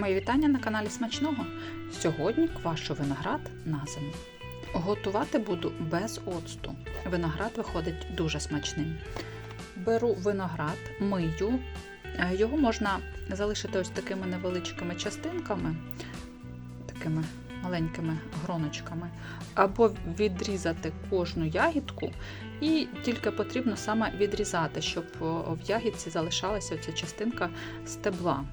Мої вітання на каналі Смачного. Сьогодні квашу виноград на зиму. Готувати буду без оцту. Виноград виходить дуже смачним. Беру виноград, мию. Е, Його можна залишити ось такими невеличкими частинками, такими маленькими гроночками, або відрізати кожну ягідку, і тільки потрібно саме відрізати, щоб в ягідці залишалася ця частинка стебла.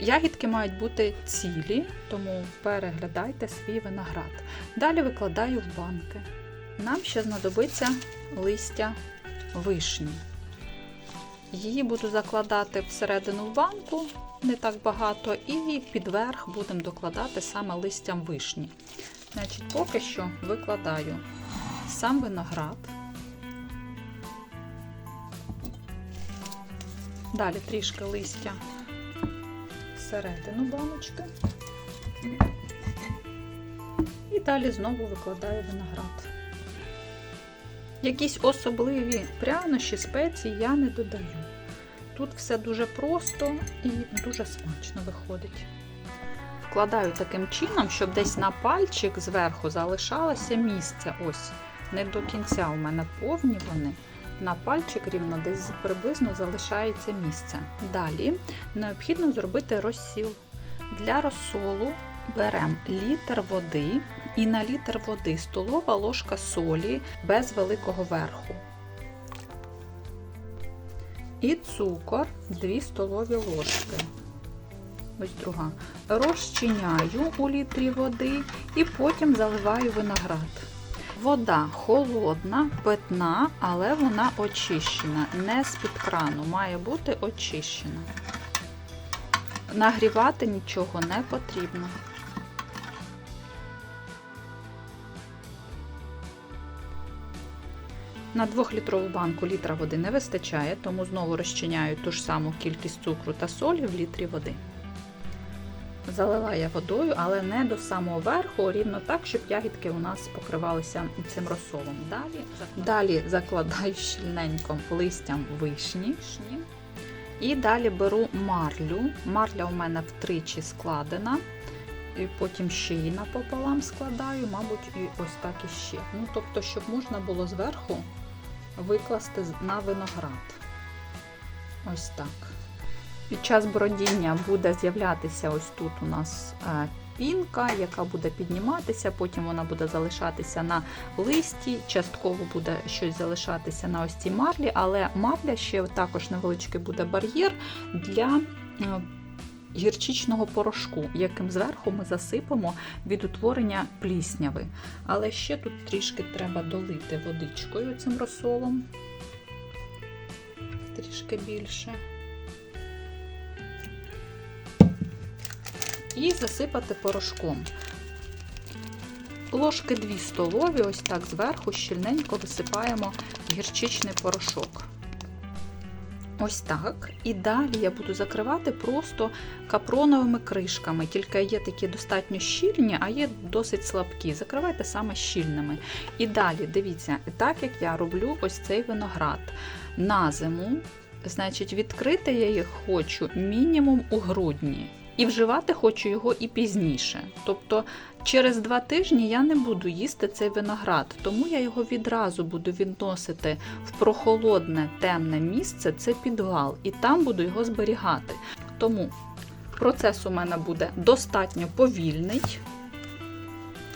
Ягідки мають бути цілі, тому переглядайте свій виноград. Далі викладаю в банки. Нам ще знадобиться листя вишні. Її буду закладати всередину в банку, не так багато, і під верх будемо докладати саме листям вишні. Значить, поки що викладаю сам виноград. Далі трішки листя всередину баночки. І далі знову викладаю виноград. Якісь особливі прянощі, спеції я не додаю. Тут все дуже просто і дуже смачно виходить. Вкладаю таким чином, щоб десь на пальчик зверху залишалося місце. Ось, не до кінця у мене повні вони. На пальчик рівно десь приблизно залишається місце. Далі необхідно зробити розсіл. Для розсолу беремо літр води і на літр води столова ложка солі без великого верху. І цукор 2 столові ложки. Ось друга. Розчиняю у літрі води і потім заливаю виноград. Вода холодна, питна, але вона очищена. Не з-під крану, має бути очищена. Нагрівати нічого не потрібно. На 2-літрову банку літра води не вистачає, тому знову розчиняю ту ж саму кількість цукру та солі в літрі води. Залила я водою, але не до самого верху, рівно так, щоб ягідки у нас покривалися цим розсолом. Далі, далі закладаю щільненько листям вишні. І далі беру марлю. Марля у мене втричі складена. І потім ще її напополам складаю, мабуть, і ось так іще. Ну, тобто, щоб можна було зверху викласти на виноград. Ось так. Під час бродіння буде з'являтися ось тут у нас е, пінка, яка буде підніматися, потім вона буде залишатися на листі, частково буде щось залишатися на ось цій марлі, але марля ще також невеличкий буде бар'єр для е, гірчичного порошку, яким зверху ми засипемо від утворення плісняви. Але ще тут трішки треба долити водичкою цим розсолом, трішки більше. І засипати порошком. Ложки 2 столові, ось так зверху щільненько висипаємо гірчичний порошок. Ось так. І далі я буду закривати просто капроновими кришками. Тільки є такі достатньо щільні, а є досить слабкі. Закривайте саме щільними. І далі, дивіться, так як я роблю ось цей виноград на зиму, значить, відкрити я їх хочу мінімум у грудні. І вживати хочу його і пізніше. Тобто через два тижні я не буду їсти цей виноград, тому я його відразу буду відносити в прохолодне темне місце, це підвал, і там буду його зберігати. Тому процес у мене буде достатньо повільний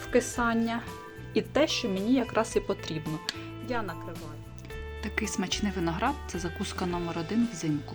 вкисання, і те, що мені якраз і потрібно. Я накриваю. Такий смачний виноград це закуска номер один взимку.